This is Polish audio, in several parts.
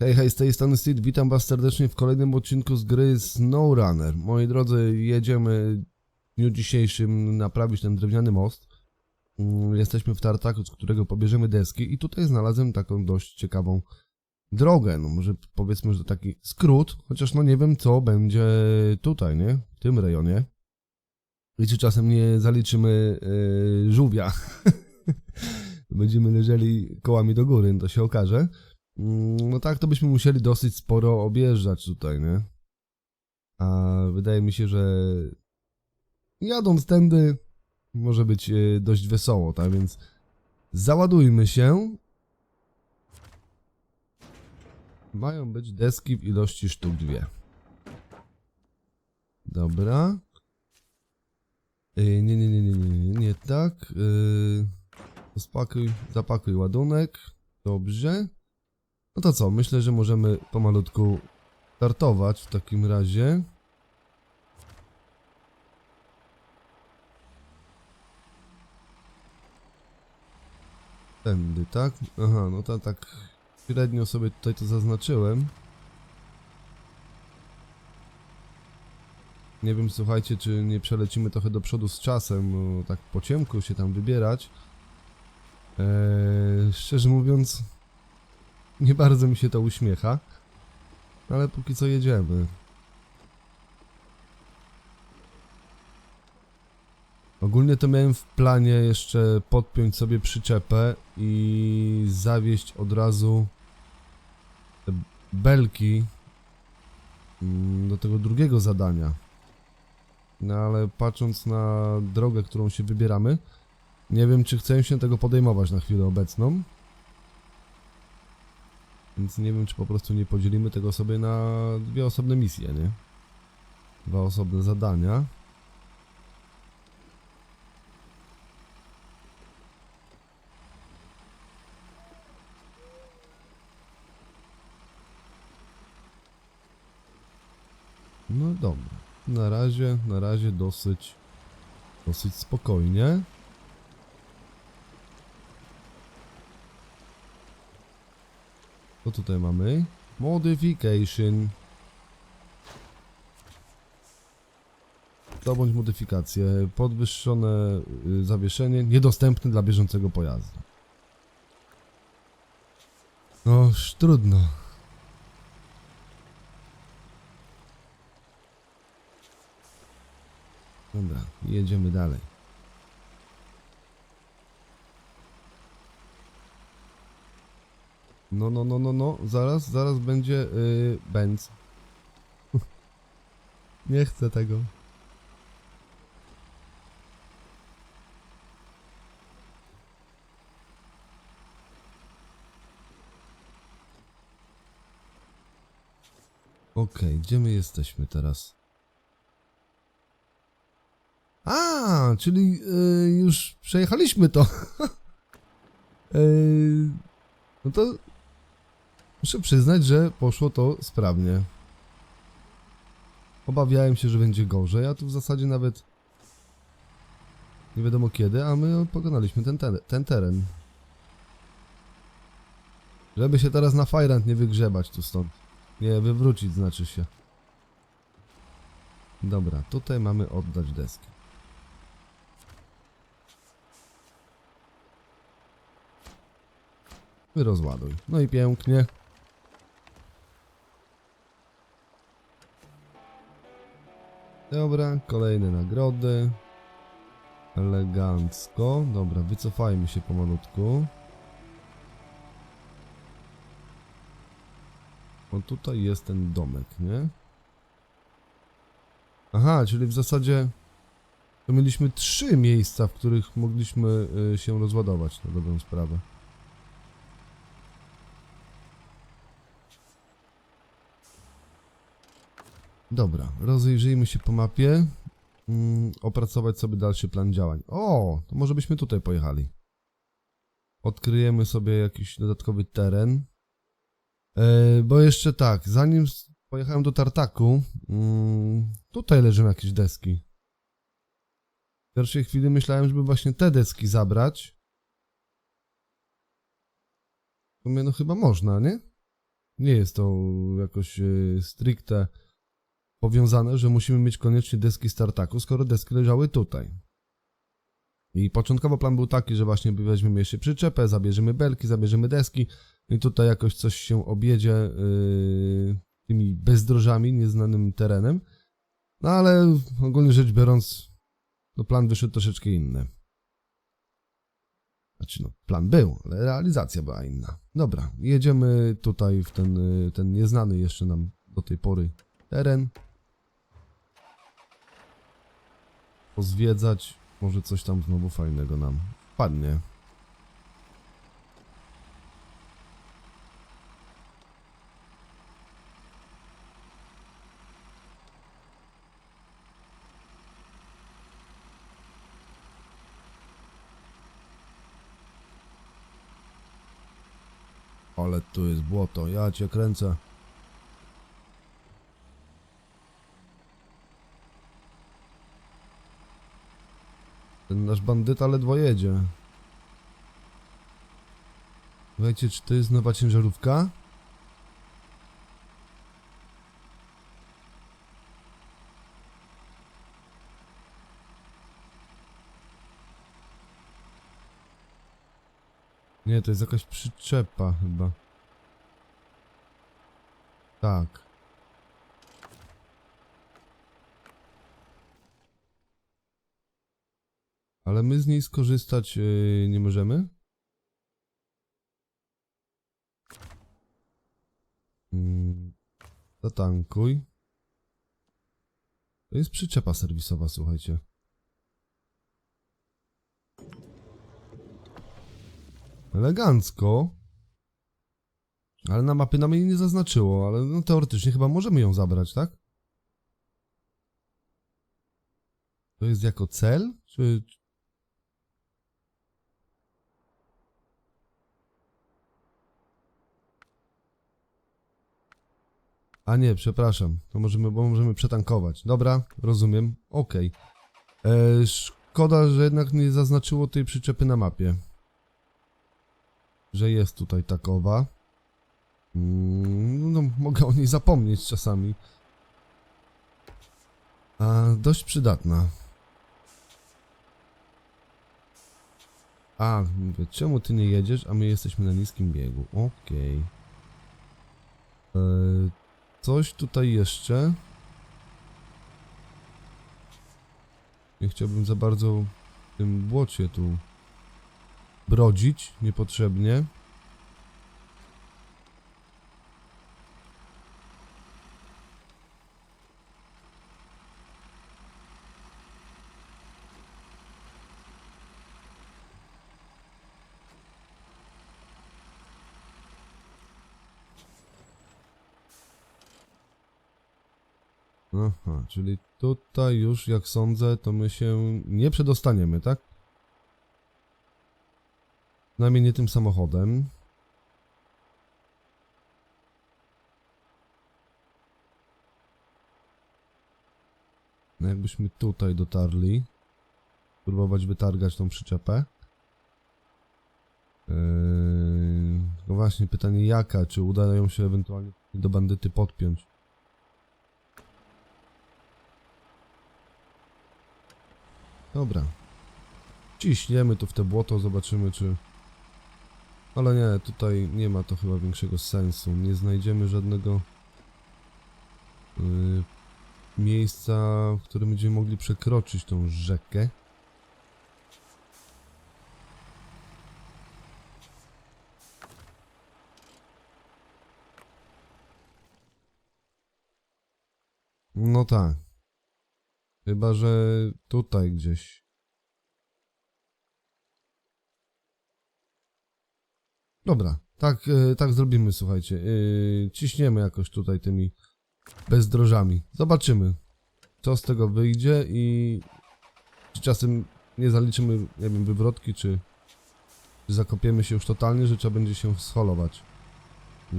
Hej, hej, z tej strony Steve, witam was serdecznie w kolejnym odcinku z gry SnowRunner. Moi drodzy, jedziemy w dniu dzisiejszym naprawić ten drewniany most. Mm, Jesteśmy w tartaku, z którego pobierzemy deski i tutaj znalazłem taką dość ciekawą drogę. No może powiedzmy, że to taki skrót, chociaż no nie wiem co będzie tutaj, nie? W tym rejonie. I czy czasem nie zaliczymy yy, żółwia. Będziemy leżeli kołami do góry, to się okaże. Mm, No tak, to byśmy musieli dosyć sporo objeżdżać tutaj, nie? A wydaje mi się, że jadąc tędy może być e, dość wesoło, tak więc załadujmy się. Mają być deski w ilości sztuk dwie. Dobra. E, Nie, nie, nie, nie, nie, nie, tak. E, zapakuj ładunek. Dobrze. No to co, myślę, że możemy pomalutku startować w takim razie. Tędy, tak? Aha, no to tak średnio sobie tutaj to zaznaczyłem. Nie wiem, słuchajcie, czy nie przelecimy trochę do przodu z czasem, tak po ciemku się tam wybierać. Eee, szczerze mówiąc, nie bardzo mi się to uśmiecha. Ale póki co jedziemy. Ogólnie to miałem w planie jeszcze podpiąć sobie przyczepę i zawieść od razu belki mm, do tego drugiego zadania. No ale patrząc na drogę, którą się wybieramy, nie wiem czy chcę się tego podejmować na chwilę obecną. Więc nie wiem, czy po prostu nie podzielimy tego sobie na dwie osobne misje, nie? Dwa osobne zadania. No dobra. Na razie, na razie dosyć, dosyć spokojnie. Co tutaj mamy? Modification. Zdobądź modyfikację. Podwyższone y, zawieszenie. Niedostępne dla bieżącego pojazdu. No, trudno. Dobra, jedziemy dalej. No, no, no, no, no, zaraz, zaraz będzie yy, Benz. Nie chcę tego. Okej, gdzie my jesteśmy teraz? A, czyli yy, już przejechaliśmy to. yy, no to Muszę przyznać, że poszło to sprawnie. Obawiałem się, że będzie gorzej, a tu w zasadzie nawet nie wiadomo kiedy, a my pokonaliśmy ten, ten, ten teren. Żeby się teraz na Fajrant nie wygrzebać tu stąd. Nie, wywrócić znaczy się. Dobra, tutaj mamy oddać deski. Rozładuj. No i pięknie. Dobra, kolejne nagrody. Elegancko. Dobra, wycofajmy się pomalutku. O, tutaj jest ten domek, nie? Aha, czyli w zasadzie to mieliśmy trzy miejsca, w których mogliśmy y, się rozładować na dobrą sprawę. Dobra, rozejrzyjmy się po mapie. Mm, opracować sobie dalszy plan działań. O, to może byśmy tutaj pojechali. Odkryjemy sobie jakiś dodatkowy teren. E, bo jeszcze tak, zanim pojechałem do Tartaku, mm, tutaj leżą jakieś deski. W pierwszej chwili myślałem, żeby właśnie te deski zabrać. W sumie no chyba można, nie? Nie jest to jakoś e, stricte powiązane, że musimy mieć koniecznie deski startaku, skoro deski leżały tutaj. I początkowo plan był taki, że właśnie weźmiemy jeszcze przyczepę, zabierzemy belki, zabierzemy deski i tutaj jakoś coś się objedzie yy, tymi bezdrożami, nieznanym terenem. No ale ogólnie rzecz biorąc, no plan wyszedł troszeczkę inny. Znaczy no, plan był, ale realizacja była inna. Dobra, jedziemy tutaj w ten, y, ten nieznany jeszcze nam do tej pory teren. Pozwiedzać, może coś tam znowu fajnego nam wpadnie. Ale tu jest błoto, ja cię kręcę. Nasz bandyta ledwo jedzie. Słuchajcie, czy to jest nowa ciężarówka? Nie, to jest jakaś przyczepa chyba. Tak. Ale my z niej skorzystać yy, nie możemy? Mm, zatankuj. To jest przyczepa serwisowa, słuchajcie. Elegancko. Ale na mapie nam jej nie zaznaczyło, ale no teoretycznie chyba możemy ją zabrać, tak? To jest jako cel? Czy... A nie, przepraszam. To możemy, bo możemy przetankować. Dobra, rozumiem. Okej. E, Szkoda, że jednak nie zaznaczyło tej przyczepy na mapie że jest tutaj takowa. Mm, No, mogę o niej zapomnieć czasami. A, dość przydatna. A, mówię, czemu ty nie jedziesz, a my jesteśmy na niskim biegu? Okej. E, Coś tutaj jeszcze. Nie chciałbym za bardzo w tym błocie tu brodzić niepotrzebnie. Aha, czyli tutaj już jak sądzę, to my się nie przedostaniemy, tak? Przynajmniej nie tym samochodem. No jakbyśmy tutaj dotarli. Próbować wytargać tą przyczepę. Yy, no właśnie, pytanie jaka? Czy udają się ewentualnie do bandyty podpiąć? Dobra. Ciśniemy tu w te błoto, zobaczymy czy... Ale nie, tutaj nie ma to chyba większego sensu. Nie znajdziemy żadnego yy, miejsca, w którym będziemy mogli przekroczyć tą rzekę. No tak. Chyba, że tutaj gdzieś. Dobra, tak, e, tak zrobimy, słuchajcie. Yy, ciśniemy jakoś tutaj tymi bezdrożami. Zobaczymy, co z tego wyjdzie i czy czasem nie zaliczymy, nie wiem, wywrotki, czy, czy zakopiemy się już totalnie, że trzeba będzie się scholować. Yy,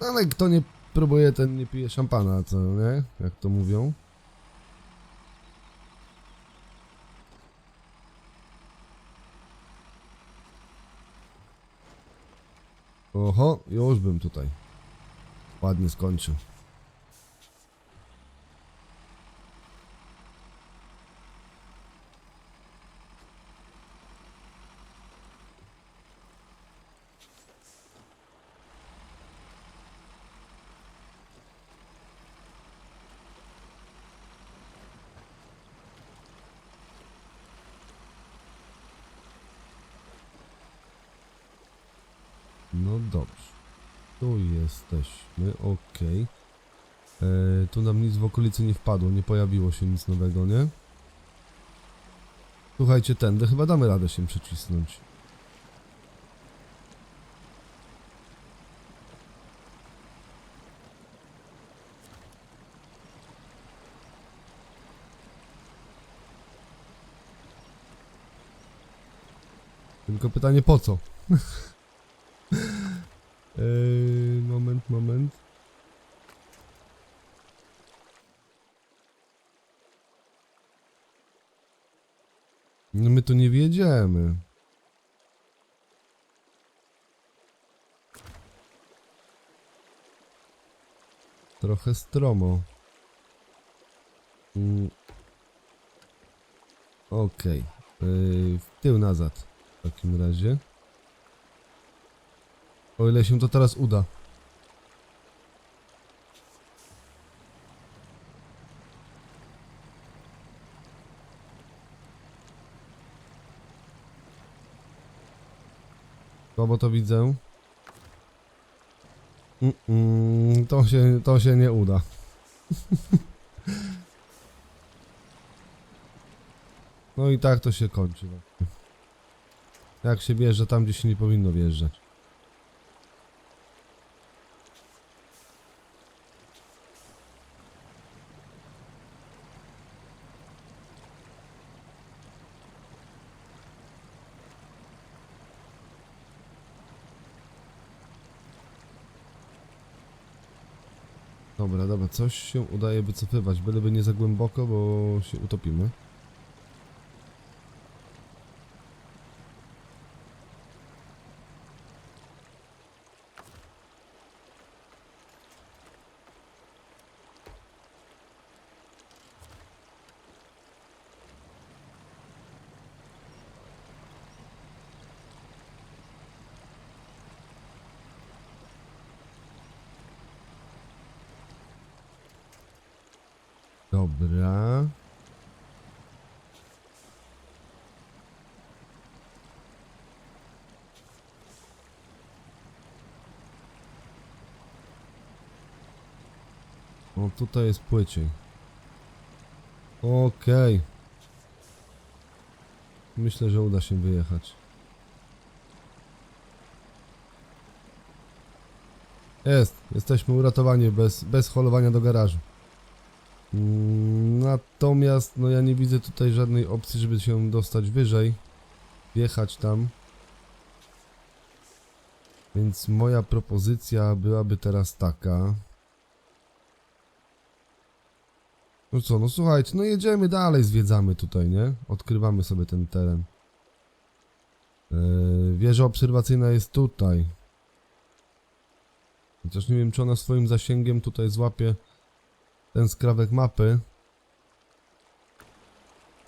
ale kto nie próbuje, ten nie pije szampana, co nie? Jak to mówią. Oho, już bym tutaj. Ładnie skończył. Nam nic w okolicy nie wpadło, nie pojawiło się nic nowego, nie? Słuchajcie, tędy chyba damy radę się przycisnąć. Tylko pytanie po co? Moment, moment. No my tu nie wjedziemy. Trochę stromo. Mm. Okej. Eee, w tył nazad. W takim razie. O ile się to teraz uda. Bo to widzę. Mm, mm, to, się, to się nie uda. no i tak to się kończy. Jak się wjeżdża tam, gdzie się nie powinno wjeżdżać. Dobra, dobra, coś się udaje wycofywać, byleby nie za głęboko, bo się utopimy. Dobra. O, tutaj jest płyciej. Okej. Myślę, że uda się wyjechać. Jest. Jesteśmy uratowani bez, bez holowania do garażu. Natomiast no ja nie widzę tutaj żadnej opcji, żeby się dostać wyżej, wjechać tam. Więc moja propozycja byłaby teraz taka. No co, no słuchajcie, no jedziemy dalej, zwiedzamy tutaj, nie? Odkrywamy sobie ten teren. Yy, wieża obserwacyjna jest tutaj. Chociaż nie wiem, czy ona swoim zasięgiem tutaj złapie ten skrawek mapy.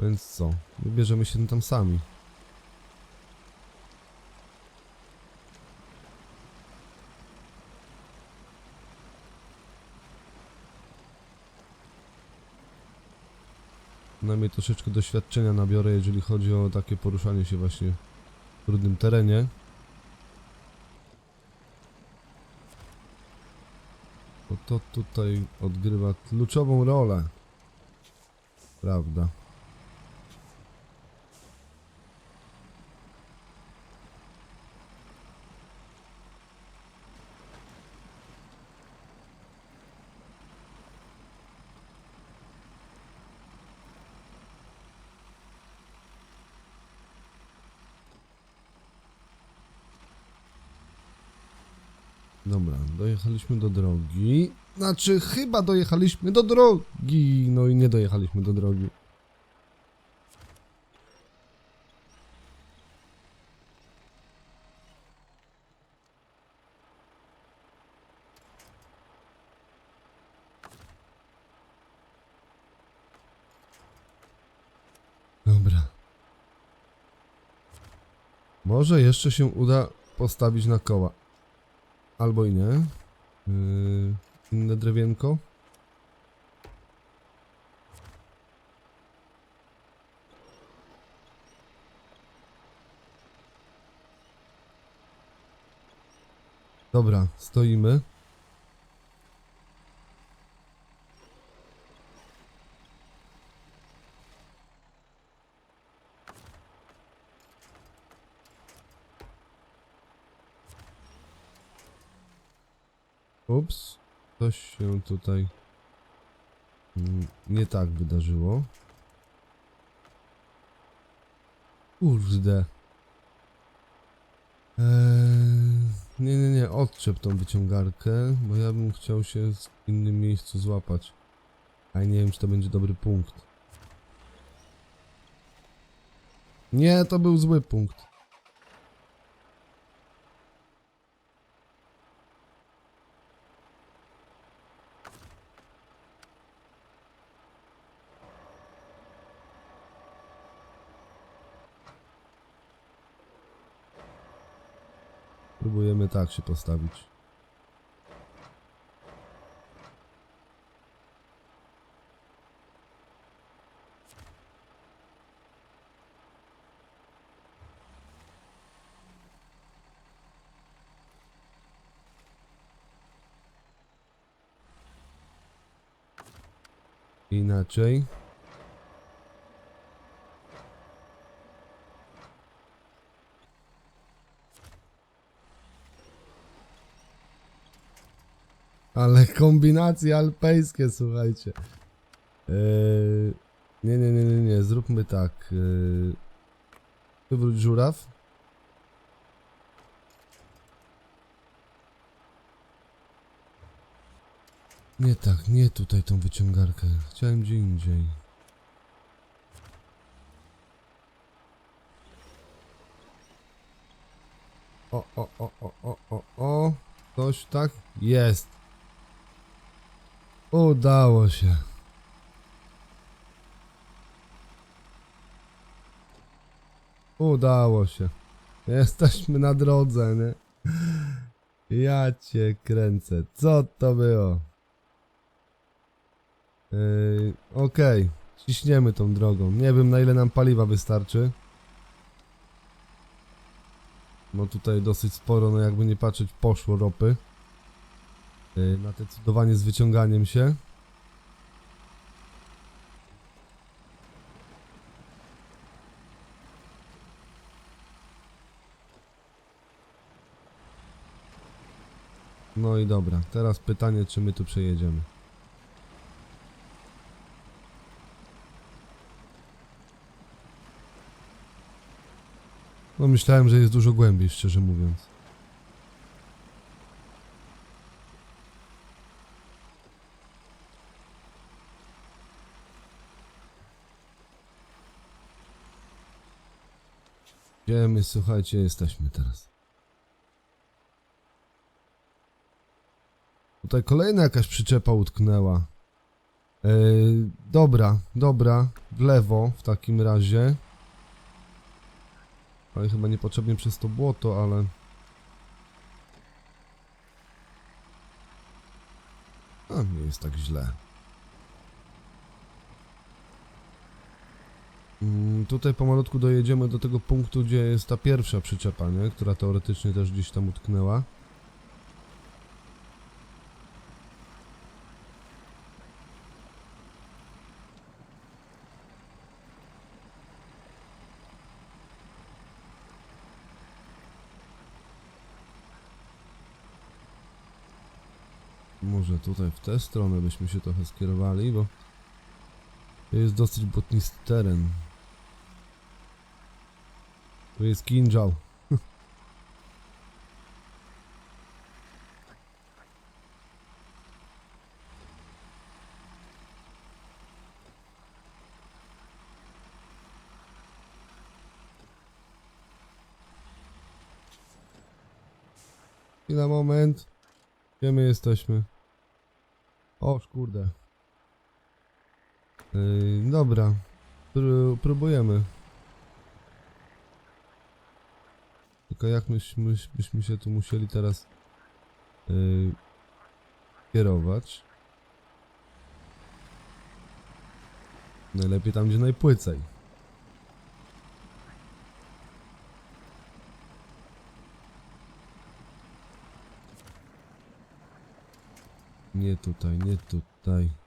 Więc co? Wybierzemy się tam sami. Przynajmniej troszeczkę doświadczenia nabiorę, jeżeli chodzi o takie poruszanie się właśnie w trudnym terenie. Bo to tutaj odgrywa kluczową rolę. Prawda. Dobra, dojechaliśmy do drogi. Znaczy, chyba dojechaliśmy do drogi. No i nie dojechaliśmy do drogi. Dobra. Może jeszcze się uda postawić na koła. Albo i nie. Yy, inne drewienko. Dobra, stoimy. Ups, coś się tutaj mm, nie tak wydarzyło. Kurde. Eee, nie, nie, nie, odczep tą wyciągarkę, bo ja bym chciał się w innym miejscu złapać. A nie wiem, czy to będzie dobry punkt. Nie, to był zły punkt. Próbujemy tak się postawić. Inaczej. Ale kombinacje alpejskie, słuchajcie. Eee, nie, nie, nie, nie, nie, zróbmy tak. Eee, wywróć żuraw. Nie tak, nie tutaj tą wyciągarkę. Chciałem gdzie indziej. O, o, o, o, o, o, o. Coś tak? Jest. Udało się. Udało się. Jesteśmy na drodze, nie? Ja cię kręcę. Co to było? Yy, Okej. Ciśniemy tą drogą. Nie wiem na ile nam paliwa wystarczy. No tutaj dosyć sporo, no jakby nie patrzeć, poszło ropy. Yy, na te cudowanie z wyciąganiem się. No i dobra, teraz pytanie, czy my tu przejedziemy. No myślałem, że jest dużo głębiej, szczerze mówiąc. Gdzie my, słuchajcie, jesteśmy teraz? Tutaj kolejna jakaś przyczepa utknęła. Yy, dobra, dobra, w lewo w takim razie. Ale chyba niepotrzebnie przez to błoto, ale... A, nie jest tak źle. Tutaj pomalutku dojedziemy do tego punktu, gdzie jest ta pierwsza przyczepa, nie? Która teoretycznie też gdzieś tam utknęła. Może tutaj w tę stronę byśmy się trochę skierowali, bo jest dosyć błotnisty teren. Tu jest kinżał. Chwila, moment. Gdzie my jesteśmy? O, kurde. Yy, dobra. Pró- próbujemy. Tylko jak myśmy, byśmy się tu musieli teraz yy, kierować? Najlepiej tam, gdzie najpłycej. Nie tutaj, nie tutaj.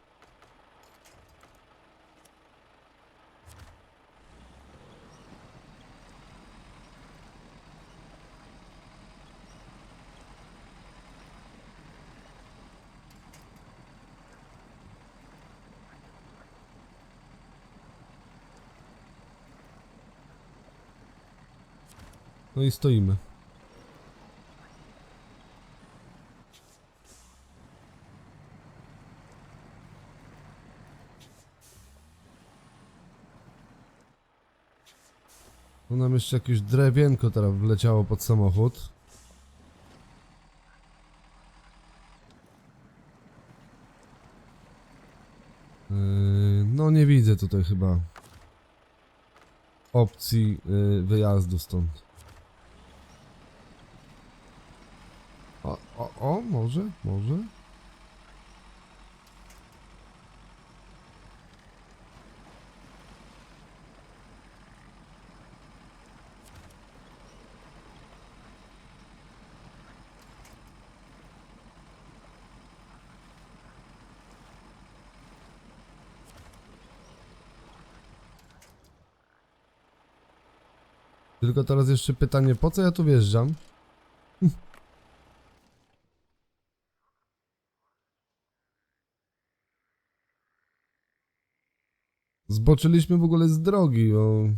No i stoimy. Tu nam jeszcze jakieś drewienko teraz wleciało pod samochód. Yy, No nie widzę tutaj chyba opcji yy, wyjazdu stąd. O, o, o, może, może. Tylko teraz jeszcze pytanie, po co ja tu wjeżdżam? Zboczyliśmy w ogóle z drogi, o...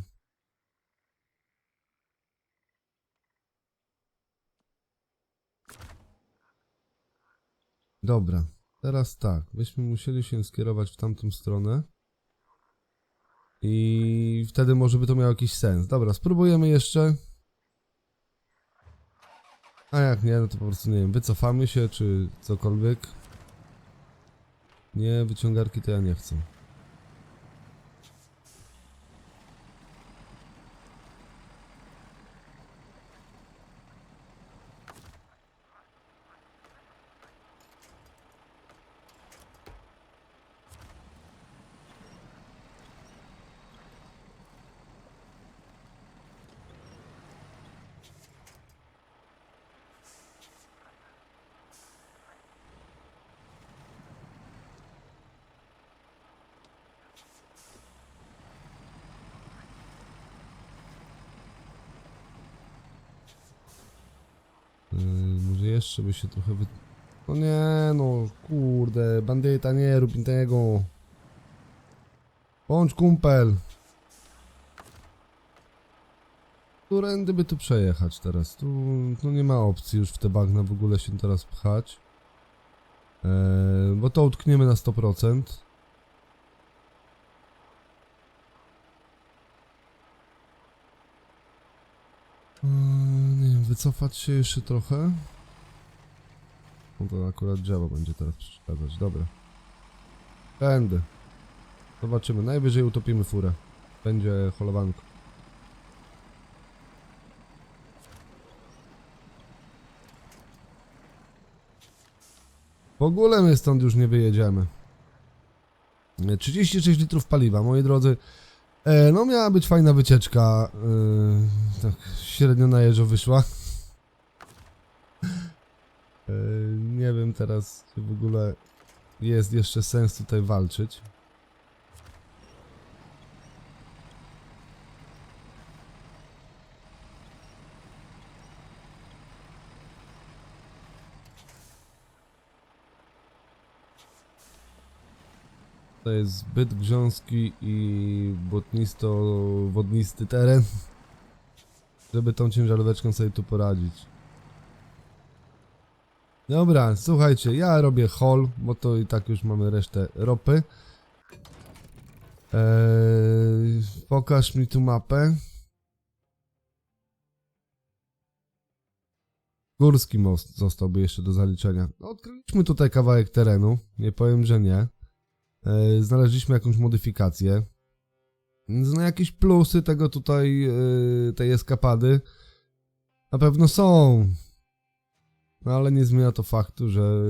Dobra, teraz tak, byśmy musieli się skierować w tamtą stronę. I wtedy może by to miało jakiś sens. Dobra, spróbujemy jeszcze. A jak nie, no to po prostu nie wiem, wycofamy się, czy cokolwiek. Nie, wyciągarki to ja nie chcę. Yy, może jeszcze by się trochę wy... No nie, no kurde, bandyta, nie rób tego. Bądź kumpel. Którędy by tu przejechać teraz? Tu no nie ma opcji już w te bagna w ogóle się teraz pchać. Eee, bo to utkniemy na 100%. Eee, nie wiem, wycofać się jeszcze trochę. No to akurat drzewo będzie teraz przeszkadzać, dobra. Tędy. Zobaczymy, najwyżej utopimy furę. Będzie holowanko. W ogóle my stąd już nie wyjedziemy. E, 36 litrów paliwa, moi drodzy. E, no miała być fajna wycieczka. E, tak średnio na jeżo wyszła. E, nie wiem teraz, czy w ogóle jest jeszcze sens tutaj walczyć. To jest zbyt grząski i błotnisto-wodnisty teren, żeby tą ciężaróweczką sobie tu poradzić. Dobra, słuchajcie, ja robię hol, bo to i tak już mamy resztę ropy. Eee, pokaż mi tu mapę. Górski most zostałby jeszcze do zaliczenia. No, odkryliśmy tutaj kawałek terenu, nie powiem, że nie. E, znaleźliśmy jakąś modyfikację. Na jakieś plusy tego tutaj, e, tej eskapady. Na pewno są. No ale nie zmienia to faktu, że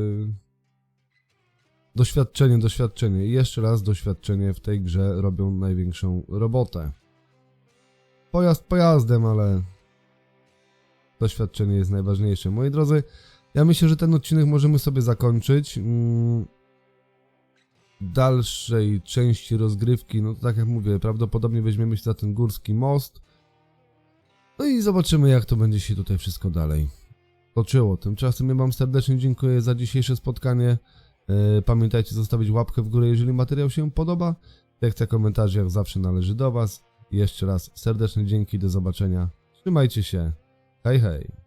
doświadczenie, doświadczenie i jeszcze raz doświadczenie w tej grze robią największą robotę. Pojazd pojazdem, ale doświadczenie jest najważniejsze. Moi drodzy, ja myślę, że ten odcinek możemy sobie zakończyć. Mm, dalszej części rozgrywki, no tak jak mówię, prawdopodobnie weźmiemy się za ten górski most. No i zobaczymy, jak to będzie się tutaj wszystko dalej toczyło. Tymczasem ja Wam serdecznie dziękuję za dzisiejsze spotkanie. E, Pamiętajcie zostawić łapkę w górę, jeżeli materiał się podoba. Sekcja komentarzy jak zawsze należy do Was. Jeszcze raz serdeczne dzięki, do zobaczenia. Trzymajcie się. Hej, hej.